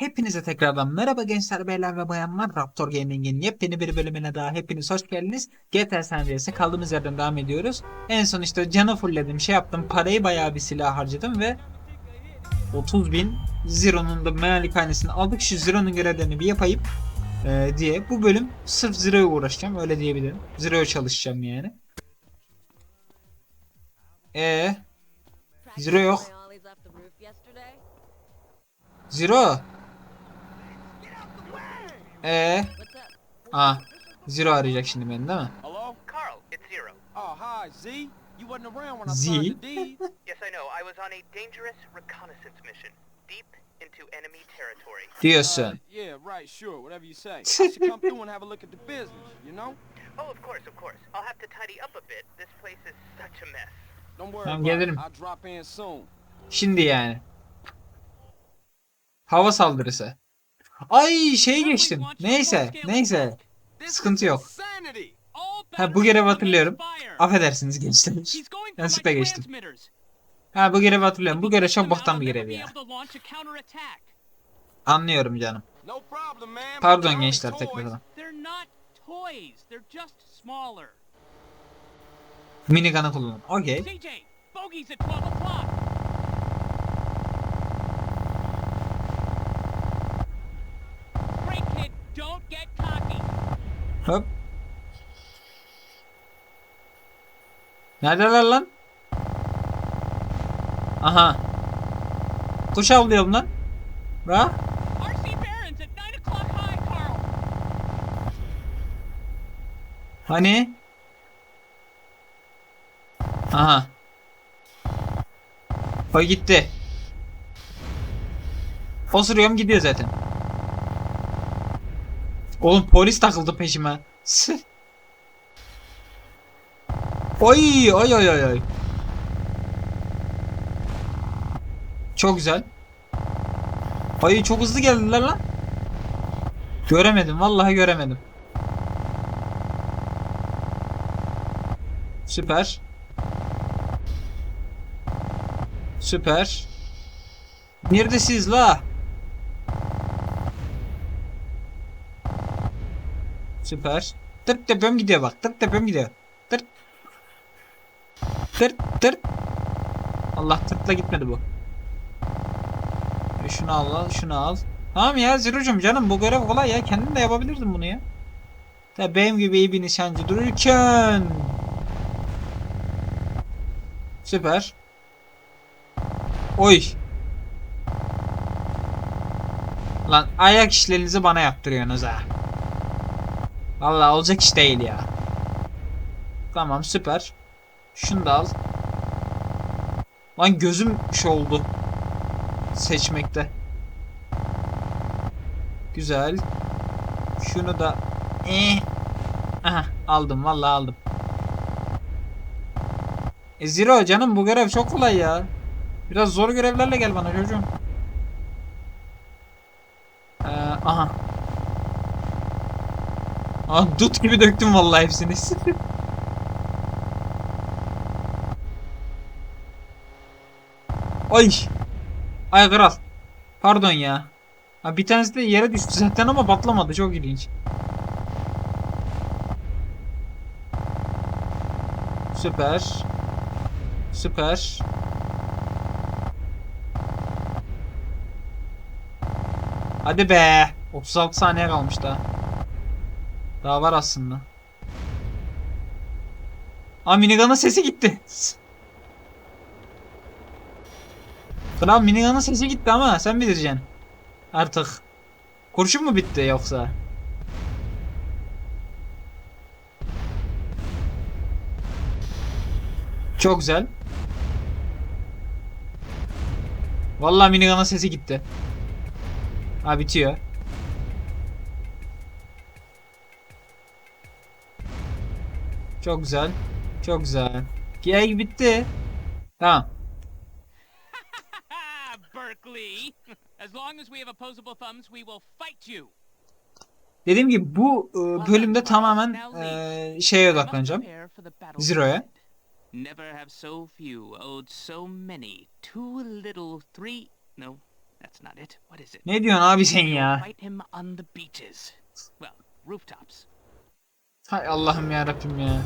Hepinize tekrardan merhaba gençler beyler ve bayanlar Raptor Gaming'in yepyeni bir bölümüne daha hepiniz hoş geldiniz. GTA San Andreas'e kaldığımız yerden devam ediyoruz. En son işte canı fullledim şey yaptım parayı bayağı bir silah harcadım ve 30 bin Zero'nun da mealikanesini aldık şu Zero'nun görevlerini bir yapayım e, diye. Bu bölüm sırf Zero'ya uğraşacağım öyle diyebilirim. Zero'ya çalışacağım yani. E Zero yok. Zero. Ee, Aa, Zero arayacak şimdi beni değil mi? Hello? Carl, it's Zero. Oh, hi, Z. You wasn't around when I Z? signed the deed. Yes, I know. I was on a dangerous reconnaissance mission, deep into enemy territory. Uh, Diyorsun. yeah, right, sure, whatever you say. I should come through and have a look at the business, you know? Oh, of course, of course. I'll have to tidy up a bit. This place is such a mess. Don't worry Tamam, gelirim. I'll drop in soon. Şimdi yani. Hava saldırısı. Ay şey geçtim. Neyse, neyse. Sıkıntı yok. Ha bu görevi hatırlıyorum. Affedersiniz gençler. Yanlışlıkla geçtim. Ha bu görevi hatırlıyorum. Bu görev çok boktan bir görev ya. Anlıyorum canım. Pardon gençler tekrardan. Minigun'ı kullanın. Okey. Hop. Neredeler lan? Aha. Kuş avlıyorum lan. Ha? RC Barons at 9 o'clock high, Carl. Hani? Aha. O gitti. Osuruyorum gidiyor zaten. Oğlum polis takıldı peşime. Oy oy oy oy oy. Çok güzel. Ay çok hızlı geldiler lan. Göremedim vallahi göremedim. Süper. Süper. Neredesiniz la? Süper. Tırt tepem gidiyor bak. Tırt tepem gidiyor. Tırt. Tırt tırt. Allah tırtla gitmedi bu. E şunu al al şunu al. Tamam ya Zero'cum canım bu görev kolay ya. Kendin de yapabilirdin bunu ya. Tabi benim gibi iyi bir nişancı dururken. Süper. Oy. Lan ayak işlerinizi bana yaptırıyorsunuz ha. Vallahi olacak iş değil ya. Tamam süper. Şunu da al. Lan gözüm şey oldu. Seçmekte. Güzel. Şunu da eh. Aha, aldım vallahi aldım. E Zero canım bu görev çok kolay ya. Biraz zor görevlerle gel bana çocuğum. Ee, aha. Aa, dut gibi döktüm vallahi hepsini. Ay. Ay kral. Pardon ya. Ha, bir tanesi de yere düştü zaten ama patlamadı. Çok ilginç. Süper. Süper. Hadi be. 36 saniye kalmış daha. Daha var aslında. Aa minigun'ın sesi gitti. Kral minigun'ın sesi gitti ama sen bileceksin. Artık. Kurşun mu bitti yoksa? Çok güzel. Vallahi minigun'ın sesi gitti. Ha bitiyor. Çok güzel. Çok güzel. Gay bitti. Tamam. Ha, Berkeley. As long as we have opposable thumbs, we will fight you. Dediğim gibi bu e, bölümde tamamen e, şeye odaklanacağım. Zero'ya. Never have so few owed so many. Too little, three, no, that's not it. What is it? Ne diyorsun abi sen ya? Fight him on the beaches. Well, rooftops. Hay Allah'ım ya Rabbim ya.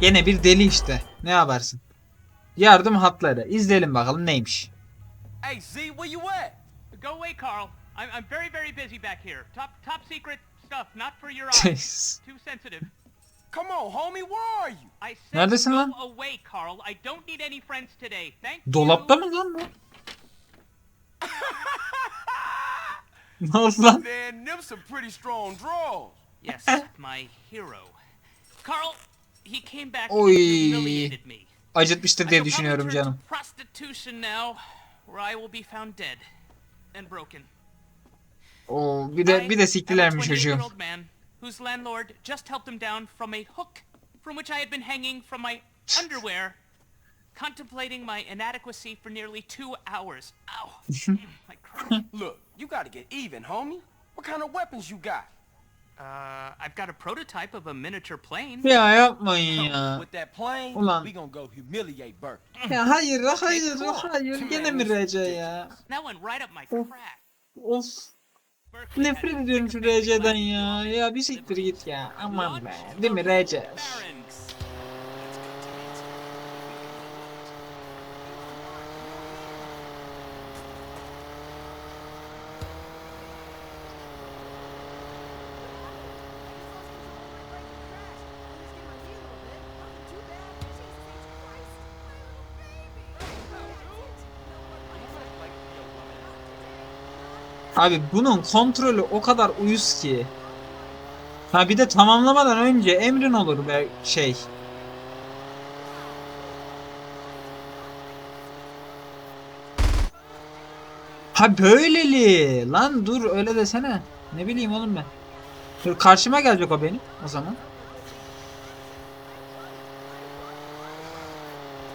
Gene bir deli işte. Ne yaparsın? Yardım hatları. İzleyelim bakalım neymiş. Hey, Z, where you at? Go away, Carl. I'm, I'm very, very busy back here. Top, top secret stuff, not for your eyes. Too sensitive. Come on, homie, where are you? I said Neredesin go lan? away, Carl. I don't need any friends today. Thank you. Dolapta mı lan bu? ne oldu lan? Man, them some pretty strong draws. Yes, my hero. Carl, he came back Oy. and humiliated me. Acıtmıştır diye düşünüyorum canım. to prostitution now, where I will be found dead and broken. Oo, bir de bir de siktilermiş çocuğu. 28-year-old man whose landlord just helped him down from a hook from which I had been hanging from my underwear, contemplating my inadequacy for nearly two hours. Ow! my crotch. Look, you gotta get even, homie. What kind of weapons you got? Uh, I've got a prototype of a miniature plane. Ya yapmayın ya. With that plane, Ulan. we gonna go humiliate Burke. Ya hayır hayır hayır gene mi RC ya? That went right up my crack. Of Berkeley had nefret ediyorum şu RC'den ya. Ya bir siktir git ya. Aman be. Değil mi RC? Abi bunun kontrolü o kadar uyuz ki. Ha bir de tamamlamadan önce emrin olur be şey. Ha böyleli. Lan dur öyle desene. Ne bileyim oğlum ben. Dur karşıma gelecek o benim o zaman.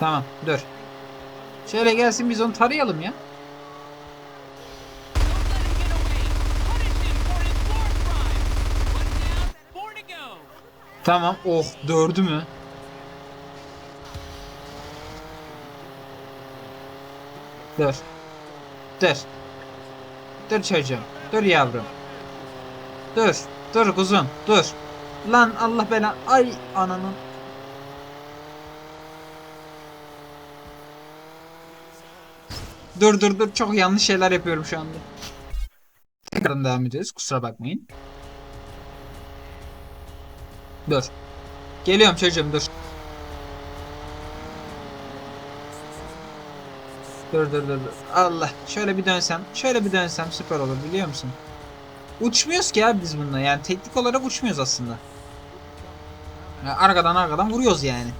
Tamam dur. Şöyle gelsin biz onu tarayalım ya. Don't let him get away. Punish him for his war crime. One down, four to go. Tamam. Oh dördü mü? Dur. Dur. Dur çocuğum. Dur yavrum. Dur. Dur kuzum. Dur. Lan Allah bela. Ay ananın. Dur dur dur. Çok yanlış şeyler yapıyorum şu anda. Tekrardan devam ediyoruz. Kusura bakmayın. Dur. Geliyorum çocuğum dur. Dur dur dur. Allah. Şöyle bir dönsem. Şöyle bir dönsem süper olur biliyor musun? Uçmuyoruz ki abi biz bununla. Yani teknik olarak uçmuyoruz aslında. Ya arkadan arkadan vuruyoruz yani.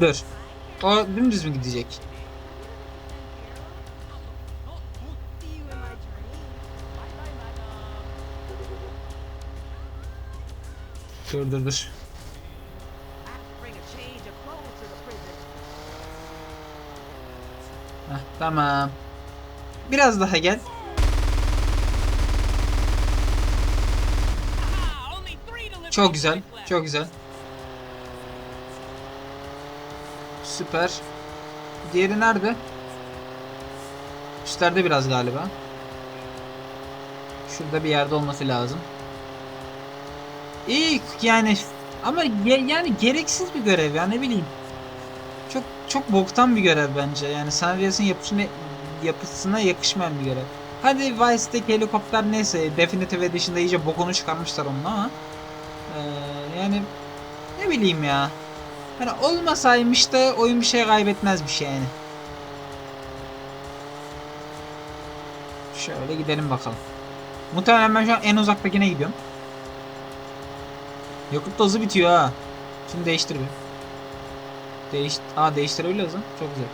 Dur. O dümdüz mü gidecek? Dur dur dur. Heh, tamam. Biraz daha gel. Çok güzel. Çok güzel. Süper. Diğeri nerede? Üstlerde biraz galiba. Şurada bir yerde olması lazım. İyi yani ama ge- yani gereksiz bir görev ya ne bileyim. Çok çok boktan bir görev bence. Yani San Andreas'ın yapısına, yapısına yakışmayan bir görev. Hadi Vice'deki helikopter neyse Definitive Edition'da iyice bokunu çıkarmışlar onun ama ee, yani ne bileyim ya. Hani olmasaymış da oyun bir şey kaybetmezmiş yani. Şöyle gidelim bakalım. Muhtemelen ben şu an en uzaktakine gidiyorum. Yakıt da hızı bitiyor ha. Şimdi değiştir bir. Değiş Aa değiştirebiliyoruz lan. Çok güzel.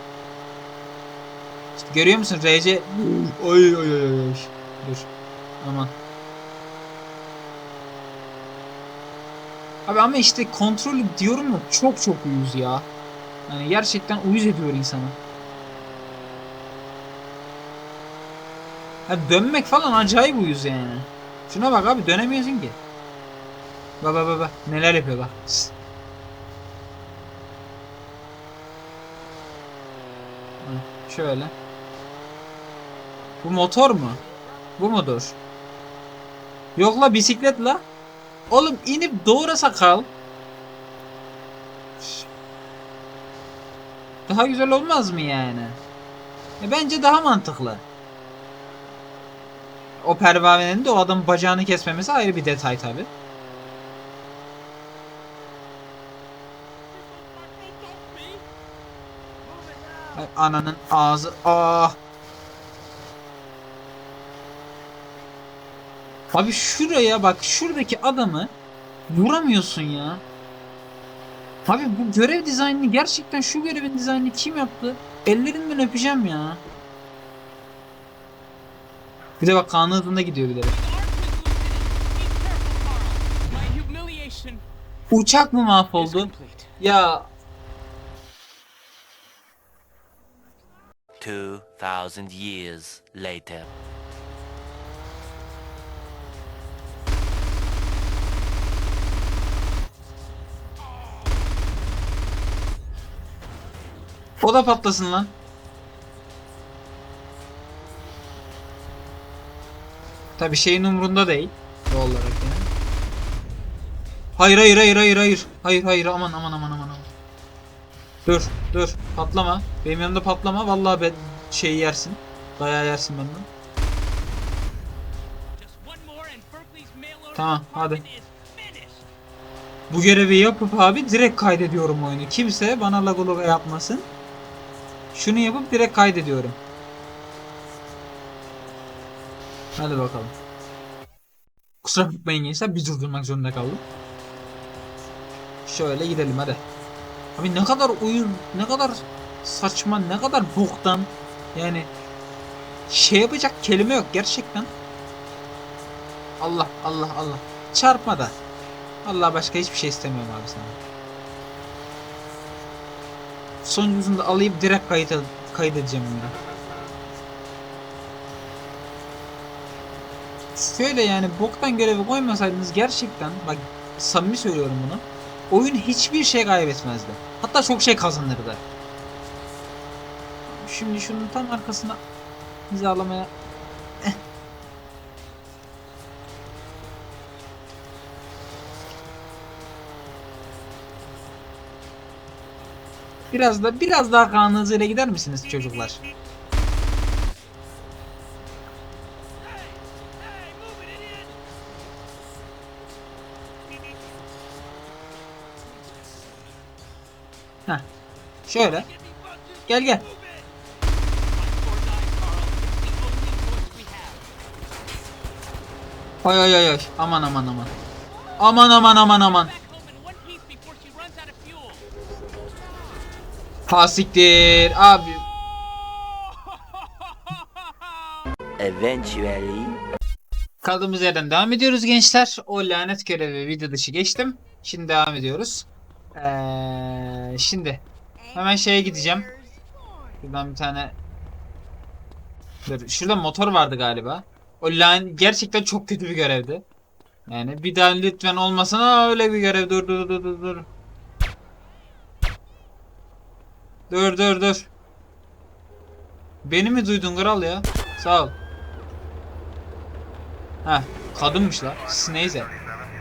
İşte görüyor musun RC Oy oy oy oy. Dur. Aman. Abi ama işte kontrolü diyorum ya çok çok uyuz ya. Yani gerçekten uyuz ediyor insanı. Ha, dönmek falan acayip uyuz yani. Şuna bak abi dönemiyorsun ki. Bak bak bak. Neler yapıyor bak. Şöyle. Bu motor mu? Bu mudur? Yok la bisiklet la. Oğlum inip doğrasa kal. Daha güzel olmaz mı yani? E bence daha mantıklı. O pervanenin de o adamın bacağını kesmemesi ayrı bir detay tabi. Ananın ağzı. Ah. Abi şuraya bak şuradaki adamı vuramıyorsun ya. Abi bu görev dizaynını gerçekten şu görevin dizaynını kim yaptı? Ellerinden öpeceğim ya. Bir de bak kanı hızında gidiyor bir de. Uçak mı mahvoldu? Ya 2,000 years later. O da patlasın lan. Tabi şeyin umrunda değil. Doğal olarak yani. Hayır hayır hayır hayır hayır. Hayır hayır aman aman aman aman aman. Dur dur patlama. Benim yanımda patlama. Vallahi ben şeyi yersin. Dayağı yersin benden. Tamam, hadi. Bu görevi yapıp abi direkt kaydediyorum oyunu. Kimse bana lago lago yapmasın. Şunu yapıp direkt kaydediyorum. Hadi bakalım. Kusura bakmayın gençler bir durdurmak zorunda kaldım. Şöyle gidelim hadi. Abi ne kadar oyun, ne kadar saçma, ne kadar boktan. Yani şey yapacak kelime yok gerçekten. Allah Allah Allah. Çarpma da. Allah başka hiçbir şey istemiyorum abi sana. Sonuncusunu da alayım direkt kayıt kaydedeceğim bunu. Şöyle yani boktan görevi koymasaydınız gerçekten bak samimi söylüyorum bunu. Oyun hiçbir şey kaybetmezdi. Hatta çok şey kazanırdı. Şimdi şunun tam arkasına hizalamaya Biraz da biraz daha kanlı hızıyla gider misiniz çocuklar? Heh. Şöyle. Gel gel. Oy oy oy oy. Aman aman aman. Aman aman aman aman. Ha siktir. Abi. Eventually. Kaldığımız yerden devam ediyoruz gençler. O lanet görevi video dışı geçtim. Şimdi devam ediyoruz. Ee, şimdi hemen şeye gideceğim. Şuradan bir tane Dur, şurada motor vardı galiba. O lan gerçekten çok kötü bir görevdi. Yani bir daha lütfen olmasın Aa, öyle bir görev. Dur dur dur dur dur. Dur dur dur. Beni mi duydun kral ya? Sağ ol. Heh, kadınmış la. Neyse.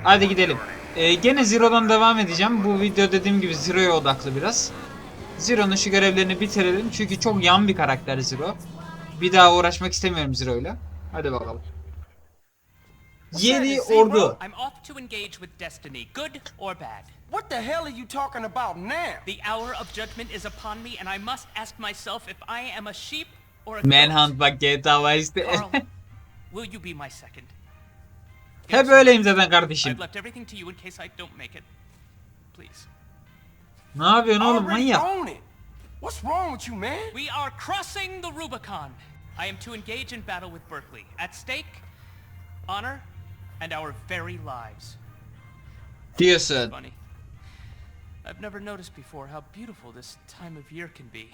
Hadi gidelim. Ee, gene Zero'dan devam edeceğim. Bu video dediğim gibi Zero'ya odaklı biraz. Zero'nun şu görevlerini bitirelim. Çünkü çok yan bir karakter Zero. Bir daha uğraşmak istemiyorum Zero'yla. Hadi bakalım. Yeni ordu. I'm off to engage with destiny, good or bad. What the hell are you talking about now? The hour of judgment is upon me, and I must ask myself if I am a sheep or a Manhunt bak GTA Vice'de. goat. Carl, will you be my second? Hep öyleyim zaten kardeşim. I've left everything to you in case I don't make it. Please. Ne yapıyorsun oğlum manyak? What's wrong with you, man? We are crossing the Rubicon. I am to engage in battle with Berkeley. At stake, honor and our very lives. Dia said. Funny. I've never noticed before how beautiful this time of year can be.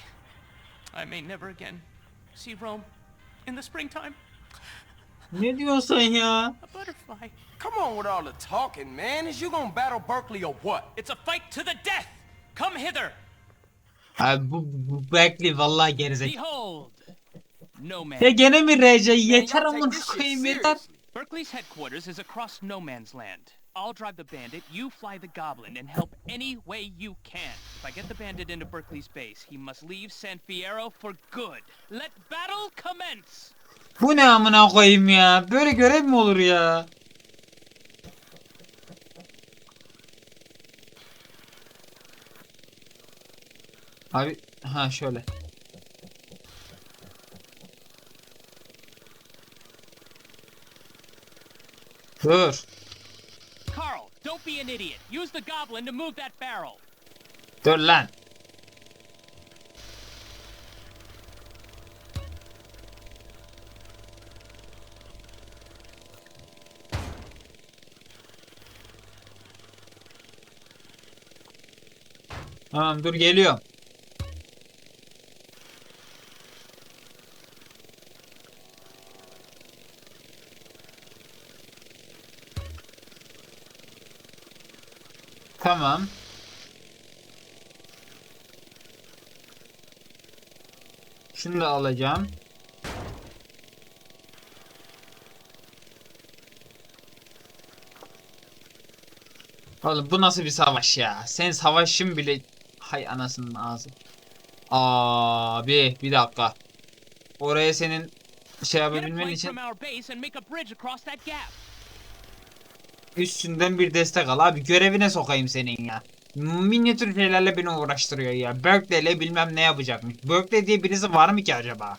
I may never again see Rome in the springtime. Ne diyorsun sen ya? A butterfly. Come on with all the talking, man. Is you gonna battle Berkeley or what? It's a fight to the death. Come hither. Abi bu, bu Berkeley vallahi gerizek. Behold. No man. Ya gene mi RC? Yeter y'all amına koyayım yeter. seriously. Berkeley's headquarters is across no man's land. I'll drive the bandit, you fly the goblin, and help any way you can. If I get the bandit into Berkeley's base, he must leave San Fierro for good. Let battle commence! Bu ne amına koyayım ya? Böyle görev mi olur ya? Abi ha şöyle. Dur. Carl, don't be an idiot. Use the goblin to move that barrel. Dur lan. Tamam dur geliyorum. Tamam. Şunu da alacağım. Oğlum bu nasıl bir savaş ya? Sen savaşın bile... Hay anasının ağzı. Abi bir dakika. Oraya senin şey yapabilmen için from our base and make a bridge across that gap. Üstünden bir destek al abi. Görevine sokayım senin ya. Minyatür şeylerle beni uğraştırıyor ya. Berkeley'le bilmem ne yapacakmış. Berkeley diye birisi var mı ki acaba?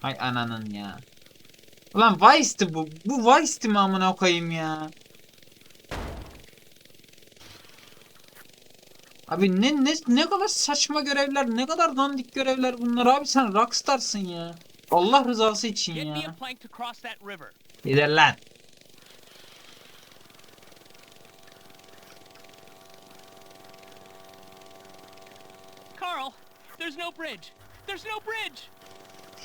Hay ananın ya. Ulan Vice'ti bu. Bu Vice'ti mi amına koyayım ya? Abi ne ne ne kadar saçma görevler, ne kadar dandik görevler bunlar abi sen rockstarsın ya. Allah rızası için ya. Gider lan. Carl, there's no bridge. There's no bridge.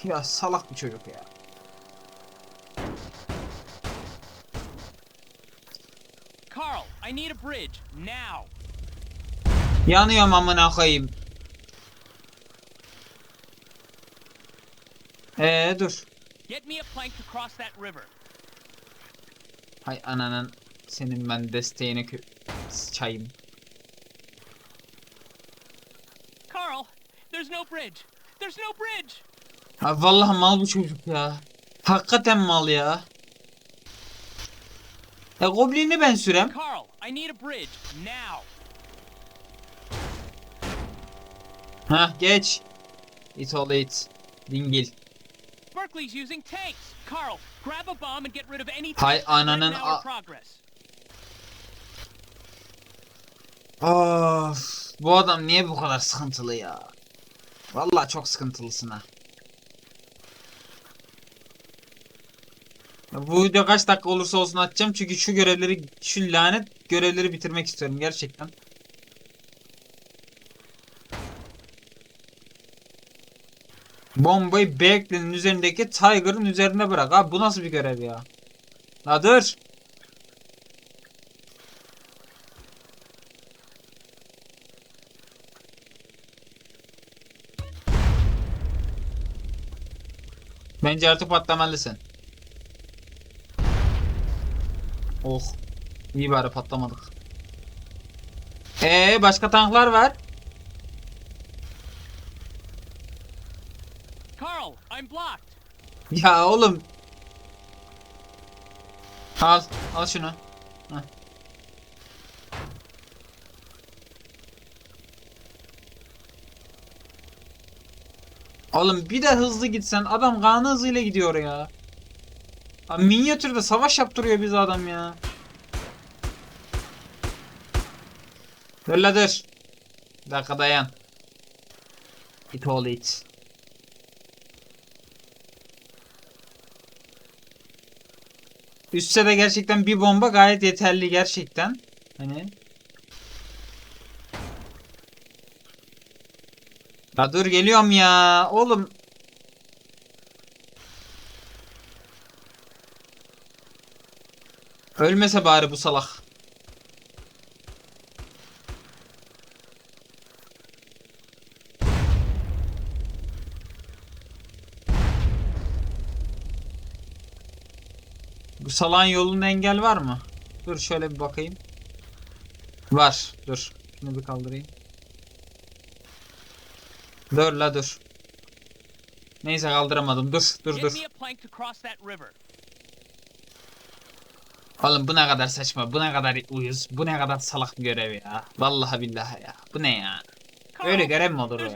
Ya salak bir çocuk ya. Carl, I need a bridge now. Yanıyorum amına koyayım. Ee dur. Get me a plank to cross that river. Hay ananın senin ben desteğine kö... Çayım. Carl, there's no bridge. There's no bridge. Ha vallahi mal bu çocuk ya. Hakikaten mal ya. E Goblin'i ben sürem. Carl, I need a bridge now. Ha geç. It all it. Dingil. Berkeley's using tanks. Carl, grab a bomb and get rid of any Hay ananın a- progress. Of. Bu adam niye bu kadar sıkıntılı ya? Vallahi çok sıkıntılısın ha. Bu video kaç dakika olursa olsun atacağım çünkü şu görevleri, şu lanet görevleri bitirmek istiyorum gerçekten. Bombayı Berkeley'nin üzerindeki Tiger'ın üzerine bırak. Abi bu nasıl bir görev ya? La dur. Bence artık patlamalısın. Oh. İyi bari patlamadık. Ee başka tanklar var. Carl, I'm blocked. Ya oğlum. Al, al şunu. Heh. Oğlum bir de hızlı gitsen adam kanı hızıyla gidiyor ya. Abi minyatürde savaş yaptırıyor bizi adam ya. Dur la dur. Bir dakika dayan. It all it. Üstse de gerçekten bir bomba gayet yeterli gerçekten. Hani. Ya dur geliyorum ya. Oğlum Ölmese bari bu salak. Bu salağın yolunda engel var mı? Dur şöyle bir bakayım. Var. Dur. Şunu bir kaldırayım. Dur la dur. Neyse kaldıramadım. Dur dur dur. Oğlum bu ne kadar saçma, bu ne kadar uyuz, bu ne kadar salak bir görev ya. Vallahi billahi ya. Bu ne ya? Öyle görev mi olur ya?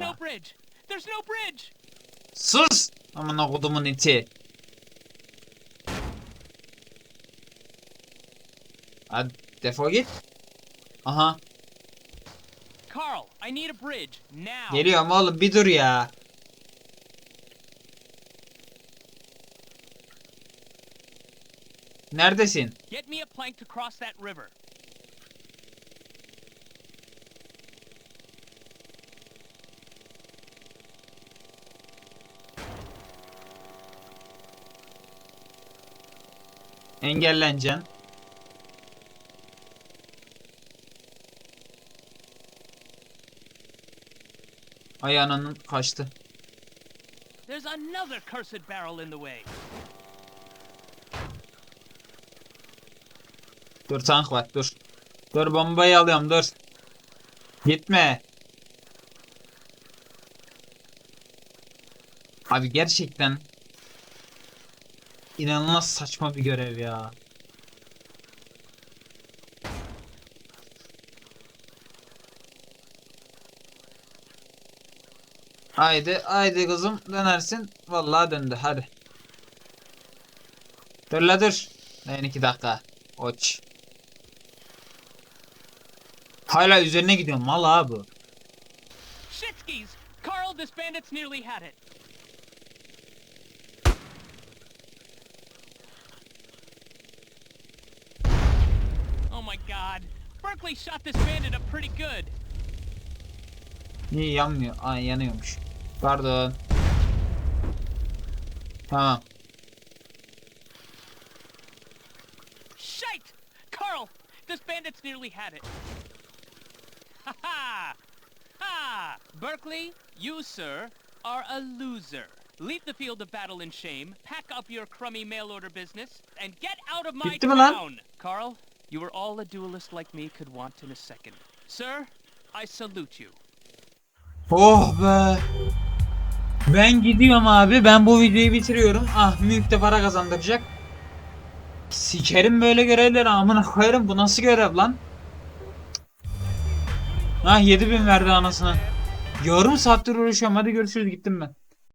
Sus! Amına kodumun iti. Hadi defol git. Aha. Carl, I need a bridge now. Geliyorum oğlum bir dur ya. Neredesin? Get me a plank to cross that river. Engelleneceksin. Ay ananın kaçtı. There's another cursed barrel in the way. Dur tank var dur. Dur bombayı alıyorum dur. Gitme. Abi gerçekten inanılmaz saçma bir görev ya. Haydi haydi kızım dönersin. Vallahi döndü hadi. Dur la dur. Dayan iki dakika. Oç. Hala üzerine gidiyorum mal abi. Shitskis! Carl, this bandit's nearly had it. Oh my god. Berkeley shot this bandit up pretty good. Niye yanmıyor? Aa yanıyormuş. Pardon. Tamam. Shite! Carl, this bandit's nearly had it. Ha ha! Ha! Berkeley, you, sir, are a loser. Leave the field of battle in shame, pack up your crummy mail order business, and get out of my Bitti town! Carl, you are all a duelist like me could want in a second. Sir, I salute you. Oh be. Ben gidiyorum abi. Ben bu videoyu bitiriyorum. Ah mülk de para kazandıracak. Sikerim böyle görevleri amına koyarım. Bu nasıl görev lan? Ah 7000 verdi anasına. Yarım saattir uğraşıyorum. Hadi görüşürüz gittim ben.